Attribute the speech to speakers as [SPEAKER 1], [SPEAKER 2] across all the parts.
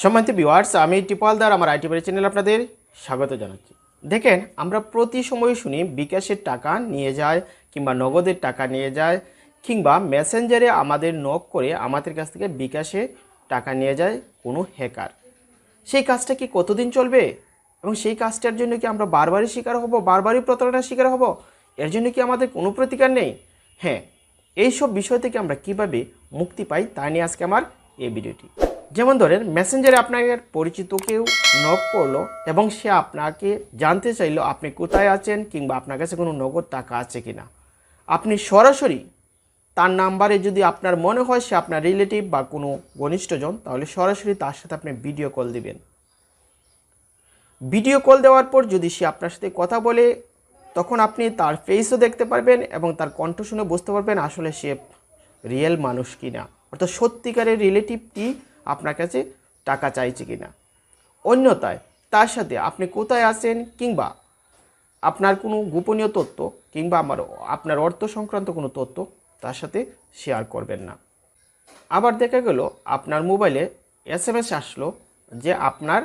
[SPEAKER 1] সম্মানিত ভিউয়ার্স আমি টিপালদার, আমার আইটি বাড়ি চ্যানেল আপনাদের স্বাগত জানাচ্ছি। দেখেন, আমরা প্রতি সময় শুনি বিকাশের টাকা নিয়ে যায় কিংবা নগদের টাকা নিয়ে যায় কিংবা মেসেঞ্জারে আমাদের নক করে আমাদের কাছ থেকে বিকাশে টাকা নিয়ে যায় কোনো হ্যাকার সেই কাজটা কি কতদিন চলবে? এবং সেই কাজটার জন্য কি আমরা বারবারই শিকার হব, বারবারই প্রতারণার শিকার হব? এর জন্য কি আমাদের কোনো প্রতিকার নেই? হ্যাঁ এইসব বিষয় থেকে আমরা কীভাবে মুক্তি পাই তা নিয়ে আজকে আমার এই ভিডিওটি। যেমন ধরেন মেসেঞ্জারে আপনার পরিচিত কেউ নক করল এবং সে আপনাকে জানতে চাইলো আপনি কোথায় আছেন কিংবা আপনার কাছে কোনো নগদ টাকা আছে কিনা। আপনি সরাসরি তার নাম্বারে যদি আপনার মনে হয় সে আপনার রিলেটিভ বা কোনো ঘনিষ্ঠজন, তাহলে সরাসরি তার সাথে আপনি ভিডিও কল দিবেন। ভিডিও কল দেওয়ার পর যদি সে আপনার সাথে কথা বলে, তখন আপনি তার ফেসও দেখতে পারবেন এবং তার কণ্ঠ শুনে বুঝতে পারবেন আসলে সে রিয়েল মানুষ কিনা। অর্থাৎ সত্যিকারের রিলেটিভটি আপনার কাছে টাকা চাইছে কি না অন্যথায়, তার সাথে আপনি কোথায় আছেন কিংবা আপনার কোনো গোপনীয় তথ্য কিংবা আমার আপনার অর্থ সংক্রান্ত কোনো তথ্য তার সাথে শেয়ার করবেন না। আবার দেখা গেল, আপনার মোবাইলে এস এম এস আসলো যে আপনার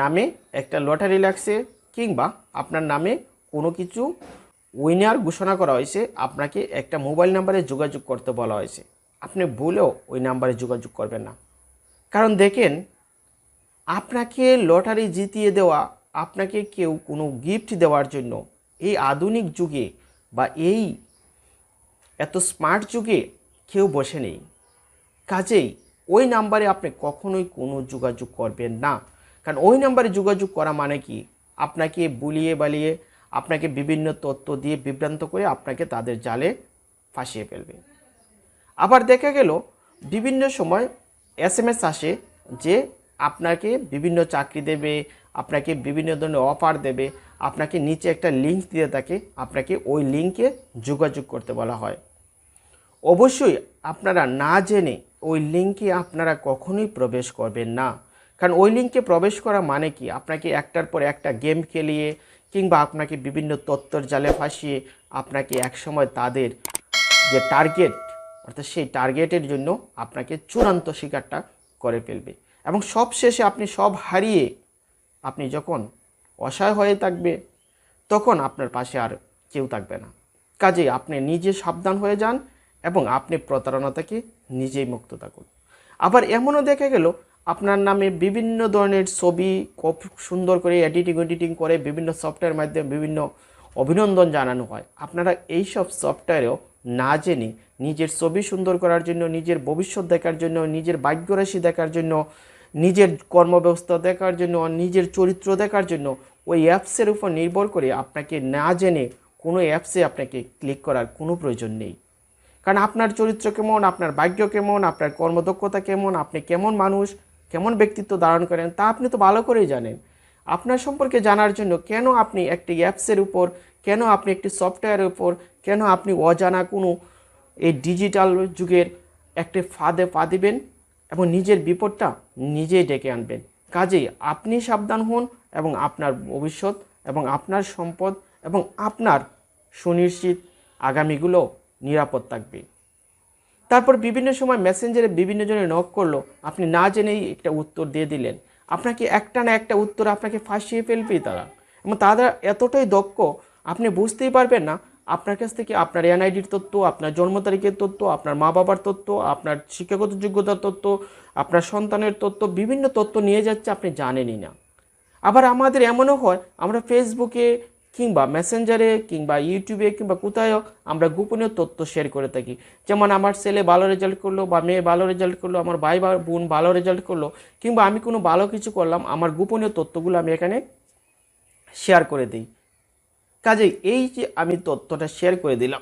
[SPEAKER 1] নামে একটা লটারি লাগছে কিংবা আপনার নামে কোনো কিছু উইনার ঘোষণা করা হয়েছে, আপনাকে একটা মোবাইল নাম্বারে যোগাযোগ করতে বলা হয়েছে। আপনি বলেও ওই নাম্বারে যোগাযোগ করবেন না। কারণ দেখেন, আপনাকে লটারি জিতিয়ে দেওয়া, আপনাকে কেউ কোনো গিফট দেওয়ার জন্য এই আধুনিক যুগে বা এই এত স্মার্ট যুগে কেউ বসে নেই। কাজেই ওই নাম্বারে আপনি কখনোই কোনো যোগাযোগ করবেন না। কারণ ওই নাম্বারে যোগাযোগ করা মানে কি? আপনাকে বুলিয়ে বালিয়ে, আপনাকে বিভিন্ন তথ্য দিয়ে বিভ্রান্ত করে আপনাকে তাদের জালে ফাঁসিয়ে ফেলবে। আবার দেখা গেল, বিভিন্ন সময় এস এম এস আসে যে আপনাকে বিভিন্ন চাকরি দেবে, আপনাকে বিভিন্ন ধরনের অফার দেবে, আপনাকে নিচে একটা লিঙ্ক দিয়ে থাকে আপনাকে ওই লিঙ্কে যোগাযোগ করতে বলা হয়। অবশ্যই আপনারা না জেনে ওই লিঙ্কে আপনারা কখনোই প্রবেশ করবেন না। কারণ ওই লিঙ্কে প্রবেশ করা মানে কি? আপনাকে একটার পর একটা গেম খেলিয়ে কিংবা আপনাকে বিভিন্ন তত্ত্বর জালে ফাঁসিয়ে আপনাকে একসময় তাদের যে টার্গেট অর্থাৎ সেই টার্গেটের জন্য আপনাকে চূড়ান্ত শিকারটা করে ফেলবে। এবং সব শেষে আপনি সব হারিয়ে আপনি যখন অসহায় হয়ে থাকবে, তখন আপনার পাশে আর কেউ থাকবে না। কাজেই আপনি নিজে সাবধান হয়ে যান এবং আপনি প্রতারণা থেকে নিজেই মুক্ত থাকুন। আবার এমনও দেখা গেল, আপনার নামে বিভিন্ন ধরনের ছবি খুব সুন্দর করে এডিটিং এডিটিং করে বিভিন্ন সফটওয়্যার মাধ্যমে বিভিন্ন অভিনন্দন জানানো হয়। আপনারা এই সব সফটওয়্যারেও না জেনে নিজের ছবি সুন্দর করার জন্য, নিজের ভবিষ্যৎ দেখার জন্য, নিজের ভাগ্যরাশি দেখার জন্য, নিজের কর্মব্যবস্থা দেখার জন্য, নিজের চরিত্র দেখার জন্য ওই অ্যাপসের উপর নির্ভর করে আপনাকে না জেনে কোনো অ্যাপসে আপনাকে ক্লিক করার কোনো প্রয়োজন নেই। কারণ আপনার চরিত্র কেমন, আপনার ভাগ্য কেমন, আপনার কর্মদক্ষতা কেমন, আপনি কেমন মানুষ, কেমন ব্যক্তিত্ব ধারণ করেন তা আপনি তো ভালো করেই জানেন। আপনার সম্পর্কে জানার জন্য কেন আপনি একটি অ্যাপসের উপর, কেন আপনি একটি সফটওয়্যারের উপর, কেন আপনি অজানা কোনো এই ডিজিটাল যুগের একটি ফাঁদে পা দিবেন এবং নিজের বিপদটা নিজেই ডেকে আনবেন। কাজেই আপনি সাবধান হন এবং আপনার ভবিষ্যৎ এবং আপনার সম্পদ এবং আপনার সুনিশ্চিত আগামীগুলো নিরাপদ থাকবে। তারপর বিভিন্ন সময় মেসেঞ্জারে বিভিন্ন জনে নক করল। আপনি না জেনেই একটা উত্তর দিয়ে দিলেন। আপনাকে একটা না একটা উত্তর আপনাকে ফাঁসিয়ে ফেলবেই তারা। এবং তারা এতটাই দক্ষ, আপনি বুঝতেই পারবেন না আপনার কাছ থেকে আপনার এনআইডির তথ্য, আপনার জন্ম তারিখের তথ্য, আপনার মা বাবার তথ্য, আপনার শিক্ষাগত যোগ্যতার তথ্য, আপনার সন্তানের তথ্য, বিভিন্ন তথ্য নিয়ে যাচ্ছে আপনি জানেনই না। আবার আমাদের এমনও হয়, আমরা ফেসবুকে কিংবা মেসেঞ্জারে কিংবা ইউটিউবে কিংবা কোথায়ও আমরা গোপনীয় তথ্য শেয়ার করে থাকি। যেমন আমার ছেলে ভালো রেজাল্ট করল, বা মেয়ে ভালো রেজাল্ট করল, আমার ভাই বা বোন ভালো রেজাল্ট করল, কিংবা আমি কোনো ভালো কিছু করলাম, আমার গোপনীয় তথ্যগুলো আমি এখানে শেয়ার করে দিই। কাজেই এই যে আমি তথ্যটা শেয়ার করে দিলাম,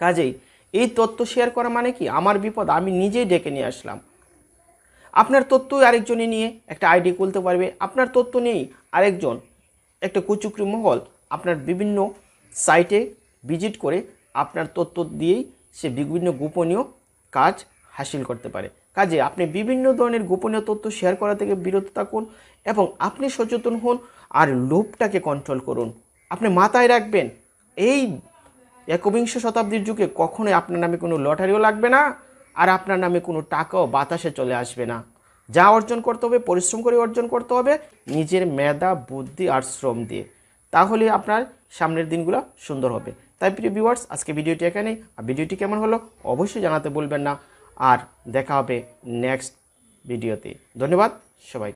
[SPEAKER 1] কাজেই এই তথ্য শেয়ার করা মানে কি? আমার বিপদ আমি নিজেই ডেকে নিয়ে আসলাম। আপনার তথ্য আরেকজনে নিয়ে একটা আইডি খুলতে পারবে। আপনার তথ্য নেই আরেকজন একটা কুচুকরি মহল আপনার বিভিন্ন সাইটে ভিজিট করে আপনার তথ্য দিয়েই সে বিভিন্ন গোপনীয় কাজ হাসিল করতে পারে। কাজে আপনি বিভিন্ন ধরনের গোপনীয় তথ্য শেয়ার করা থেকে বিরত থাকুন এবং আপনি সচেতন হন আর লোভটাকে কন্ট্রোল করুন। আপনি মাথায় রাখবেন, এই একবিংশ শতাব্দীর যুগে কখনোই আপনার নামে কোনো লটারিও লাগবে না আর আপনার নামে কোনো টাকাও বাতাসে চলে আসবে না। যা অর্জন করতে হবে, পরিশ্রম করে অর্জন করতে হবে, নিজের মেধা, বুদ্ধি আর শ্রম দিয়ে। তাহলে আপনার সামনের দিনগুলো সুন্দর হবে। তাই প্রিয় ভিউয়ার্স আজকে ভিডিওটি এখানেই। আর ভিডিওটি কেমন হলো অবশ্যই জানাতে বলবেন না। আর দেখা হবে নেক্সট ভিডিওতে ধন্যবাদ সবাই